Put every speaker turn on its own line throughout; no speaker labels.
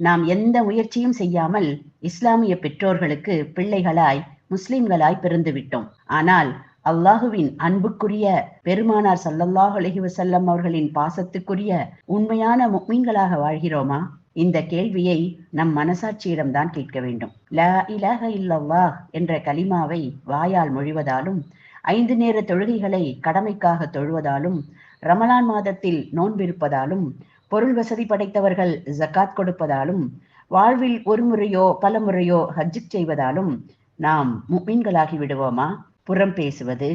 நாம் எந்த முயற்சியும் செய்யாமல் இஸ்லாமிய பெற்றோர்களுக்கு பிள்ளைகளாய் முஸ்லிம்களாய் பிறந்துவிட்டோம் ஆனால் அல்லாஹுவின் அன்புக்குரிய பெருமானார் சல்லல்லாஹ் அலைஹி அவர்களின் பாசத்துக்குரிய உண்மையான முக்மீன்களாக வாழ்கிறோமா? இந்த கேள்வியை நம் மனசாட்சியிடம்தான் கேட்க வேண்டும். ல இலஹ இல்லல்லாஹ் என்ற கலிமாவை வாயால் மொழிவதாலும் ஐந்து நேர தொழுகைகளை கடமைக்காக தொழுவதாலும் ரமலான் மாதத்தில் நோன்பிருப்பதாலும் பொருள் வசதி படைத்தவர்கள் ஜக்காத் கொடுப்பதாலும் வாழ்வில் ஒரு முறையோ பல முறையோ ஹஜ்ஜு செய்வதாலும் நாம் முக்மீன்களாகி விடுவோமா? புறம் பேசுவது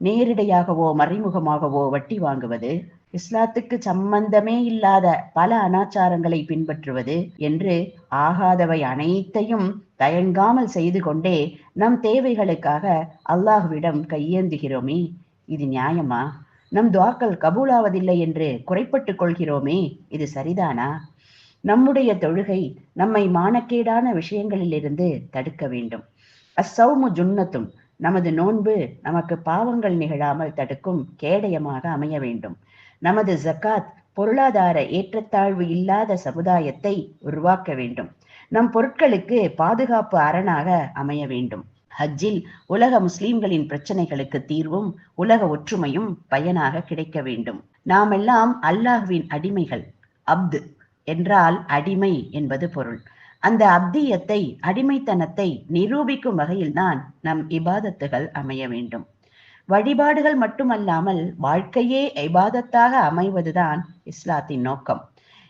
நேரிடையாகவோ மறைமுகமாகவோ வட்டி வாங்குவது இஸ்லாத்துக்கு சம்பந்தமே இல்லாத பல அனாச்சாரங்களை பின்பற்றுவது என்று ஆகாதவை அனைத்தையும் தயங்காமல் செய்து கொண்டே நம் தேவைகளுக்காக அல்லாஹுவிடம் கையேந்துகிறோமே. இது நியாயமா? நம் துவாக்கள் கபூலாவதில்லை என்று குறைப்பட்டுக் கொள்கிறோமே இது சரிதானா? நம்முடைய தொழுகை நம்மை மானக்கேடான விஷயங்களிலிருந்து தடுக்க வேண்டும். அசௌமு ஜுன்னத்தும் நமது நோன்பு நமக்கு பாவங்கள் நிகழாமல் தடுக்கும் கேடயமாக அமைய வேண்டும். நமது ஜக்காத் பொருளாதார ஏற்றத்தாழ்வு இல்லாத சமுதாயத்தை உருவாக்க வேண்டும். நம் பொருட்களுக்கு பாதுகாப்பு அரணாக அமைய வேண்டும். ஹஜ்ஜில் உலக முஸ்லிம்களின் பிரச்சனைகளுக்கு தீர்வும் உலக ஒற்றுமையும் பயனாக கிடைக்க வேண்டும். நாமெல்லாம் அல்லாஹுவின் அடிமைகள். அப்து என்றால் அடிமை என்பது பொருள். அந்த அப்தியத்தை அடிமைத்தனத்தை நிரூபிக்கும் வகையில்தான் நம் இபாதத்துகள் அமைய வேண்டும். வழிபாடுகள் மட்டுமல்லாமல் வாழ்க்கையே இபாதத்தாக அமைவதுதான் இஸ்லாத்தின் நோக்கம்.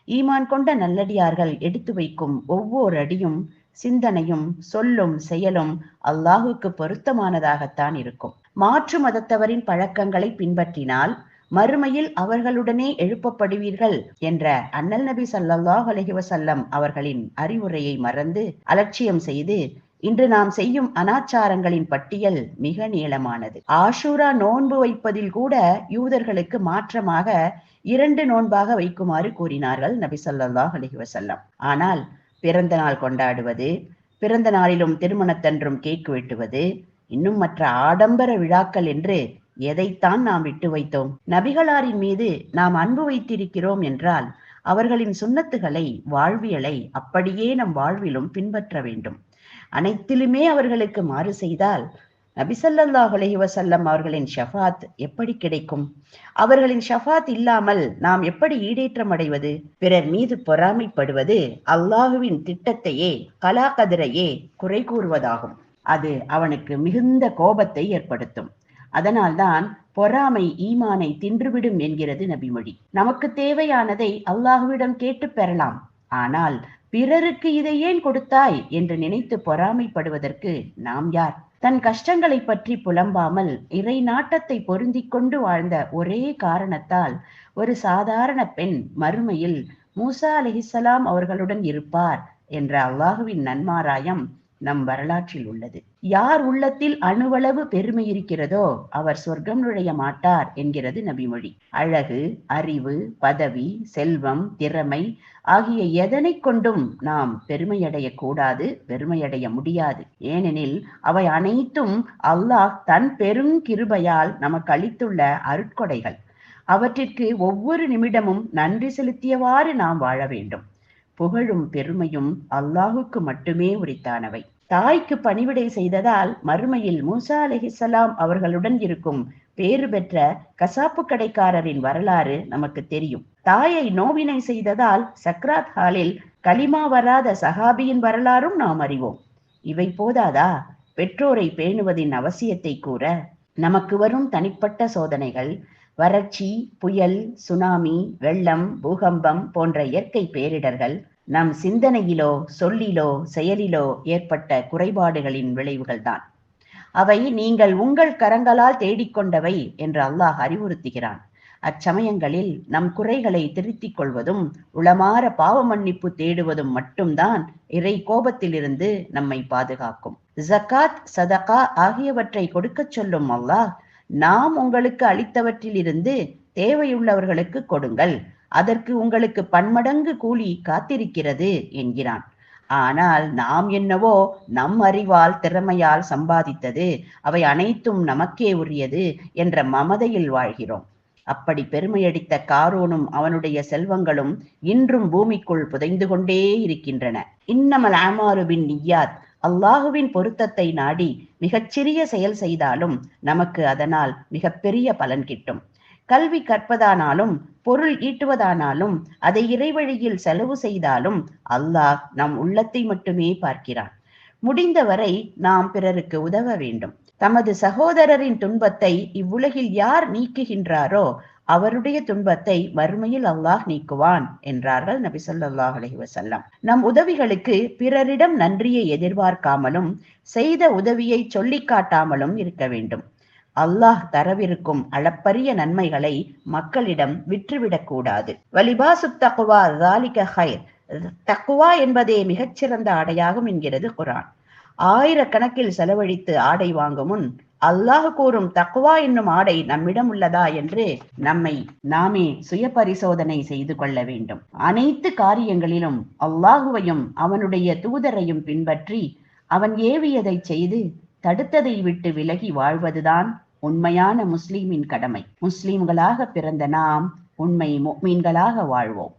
ஈமான் கொண்ட நல்லடியார்கள் எடுத்து வைக்கும் ஒவ்வொரு அடியும் சிந்தனையும் சொல்லும் செயலும் அல்லாஹுக்கு பொருத்தமானதாகத்தான் இருக்கும். மாற்று மதத்தவரின் பழக்கங்களை பின்பற்றினால் மறுமையில் அவர்களுடனே எழுப்பப்படுவீர்கள் என்ற அண்ணல் நபி சல்லாஹ் அலஹி வசல்லம் அவர்களின் அறிவுரையை மறந்து அலட்சியம் செய்து இன்று நாம் செய்யும் அனாச்சாரங்களின் பட்டியல் மிக நீளமானது. ஆஷூரா நோன்பு வைப்பதில் கூட யூதர்களுக்கு மாற்றமாக இரண்டு நோன்பாக வைக்குமாறு கூறினார்கள் நபி சொல்லாஹ் அலஹி வசல்லம் ஆனால் பிறந்த நாள் கொண்டாடுவது பிறந்த நாளிலும் திருமணத்தன்றும் கேக் வெட்டுவது இன்னும் மற்ற ஆடம்பர விழாக்கள் என்று எதைத்தான் நாம் விட்டு வைத்தோம்? நபிகளாரின் மீது நாம் அன்பு வைத்திருக்கிறோம் என்றால் அவர்களின் சுண்ணத்துகளை வாழ்வியலை அப்படியே நம் வாழ்விலும் பின்பற்ற வேண்டும். அனைத்திலுமே அவர்களுக்கு மாறு செய்தால் நபிசல்லாஹ் அலஹி வசல்லம் அவர்களின் ஷஃபாத் எப்படி கிடைக்கும்? அவர்களின் ஷஃபாத் இல்லாமல் நாம் எப்படி ஈடேற்றம் அடைவது? பிறர் மீது பொறாமைப்படுவது அல்லாஹுவின் திட்டத்தையே கலாகதிரையே குறை கூறுவதாகும். அது அவனுக்கு மிகுந்த கோபத்தை ஏற்படுத்தும். அதனால்தான் பொறாமை ஈமானை தின்றுவிடும் என்கிறது நபிமொழி. நமக்கு தேவையானதை அல்லாஹுவிடம் கேட்டு பெறலாம். ஆனால் பிறருக்கு இதை ஏன் கொடுத்தாய்? என்று நினைத்து பொறாமைப்படுவதற்கு நாம் யார்? தன் கஷ்டங்களை பற்றி புலம்பாமல் இறை நாட்டத்தை பொருந்தி கொண்டு வாழ்ந்த ஒரே காரணத்தால் ஒரு சாதாரண பெண் மறுமையில் மூசா அலிஹிசலாம் அவர்களுடன் இருப்பார் என்ற அல்லாஹுவின் நன்மாராயம் நம் வரலாற்றில் உள்ளது. யார் உள்ளத்தில் அணுவளவு பெருமை இருக்கிறதோ அவர் சொர்க்கம் நுழைய மாட்டார் என்கிறது நபிமொழி. அழகு அறிவு பதவி செல்வம் திறமை ஆகிய எதனை கொண்டும் நாம் பெருமையடைய கூடாது பெருமையடைய முடியாது. ஏனெனில் அவை அனைத்தும் அல்லாஹ் தன் பெரும் கிருபையால் நமக்கு அளித்துள்ள அருட்கொடைகள். அவற்றிற்கு ஒவ்வொரு நிமிடமும் நன்றி செலுத்தியவாறு நாம் வாழ வேண்டும். புகழும் பெருமையும் அல்லாஹுக்கு மட்டுமே உரித்தானவை. தாய்க்கு பணிவிடை செய்ததால் மறுமையில் மூசா அலிஹிசலாம் அவர்களுடன் இருக்கும் பேறு பெற்ற கசாப்பு கடைக்காரரின் வரலாறு நமக்கு தெரியும். தாயை நோவினை செய்ததால் சக்ராத் ஹாலில் களிமா வராத சஹாபியின் வரலாறும் நாம் அறிவோம். இவை போதாதா? பெற்றோரை பேணுவதின் அவசியத்தை கூற நமக்கு வரும் தனிப்பட்ட சோதனைகள் வறட்சி புயல் சுனாமி வெள்ளம் பூகம்பம் போன்ற இயற்கை பேரிடர்கள் நம் சிந்தனையிலோ சொல்லிலோ செயலிலோ ஏற்பட்ட குறைபாடுகளின் விளைவுகள்தான். அவை நீங்கள் உங்கள் கரங்களால் தேடிக்கொண்டவை என்று அல்லாஹ் அறிவுறுத்துகிறான். அச்சமயங்களில் நம் குறைகளை திருத்திக் கொள்வதும் உளமாற பாவ மன்னிப்பு தேடுவதும் மட்டும்தான் இறை கோபத்திலிருந்து நம்மை பாதுகாக்கும். ஜக்காத் சதகா ஆகியவற்றை கொடுக்கச் சொல்லும் அல்லாஹ் நாம் உங்களுக்கு அளித்தவற்றிலிருந்து தேவையுள்ளவர்களுக்கு கொடுங்கள். அதற்கு உங்களுக்கு பன்மடங்கு கூலி காத்திருக்கிறது என்கிறான். ஆனால் நாம் என்னவோ நம் அறிவால் திறமையால் சம்பாதித்தது அவை அனைத்தும் நமக்கே உரியது என்ற மமதையில் வாழ்கிறோம். அப்படி பெருமையடித்த காரோனும் அவனுடைய செல்வங்களும் இன்றும் பூமிக்குள் புதைந்து கொண்டே இருக்கின்றன. இன்னமல் ஆமாருபின் நியாத் அல்லாஹுவின் பொருத்தத்தை நாடி மிகச்சிறிய செயல் செய்தாலும் நமக்கு அதனால் மிகப்பெரிய பலன் கிட்டும். கல்வி கற்பதானாலும் பொருள் ஈட்டுவதானாலும் அதை இறைவழியில் செலவு செய்தாலும் அல்லாஹ் நம் உள்ளத்தை மட்டுமே பார்க்கிறான். முடிந்தவரை நாம் பிறருக்கு உதவ வேண்டும். தமது சகோதரரின் துன்பத்தை இவ்வுலகில் யார் நீக்குகின்றாரோ அவருடைய துன்பத்தை வறுமையில் அல்லாஹ் நீக்குவான் என்றார்கள் நபி சொல்லாஹ் அலஹி வசல்லாம் நம் உதவிகளுக்கு பிறரிடம் நன்றியை எதிர்பார்க்காமலும் செய்த உதவியை சொல்லிக் காட்டாமலும் இருக்க வேண்டும். அல்லாஹ் தரவிருக்கும் அளப்பரிய நன்மைகளை மக்களிடம் விற்றுவிடக்கூடாது வலிபாசு தக்குவா தாலிக ஹைர் தக்குவா என்பதே மிகச்சிறந்த ஆடையாகும் என்கிறது குரான் ஆயிரக்கணக்கில் செலவழித்து ஆடை வாங்கும் முன் அல்லாஹ் கூறும் தக்குவா என்னும் ஆடை நம்மிடம் உள்ளதா என்று நம்மை நாமே சுய பரிசோதனை செய்து கொள்ள வேண்டும். அனைத்து காரியங்களிலும் அல்லாஹுவையும் அவனுடைய தூதரையும் பின்பற்றி அவன் ஏவியதை செய்து தடுத்ததை விட்டு விலகி வாழ்வதுதான் உண்மையான முஸ்லீமின் கடமை. முஸ்லீம்களாக பிறந்த நாம் உண்மை மீன்களாக வாழ்வோம்.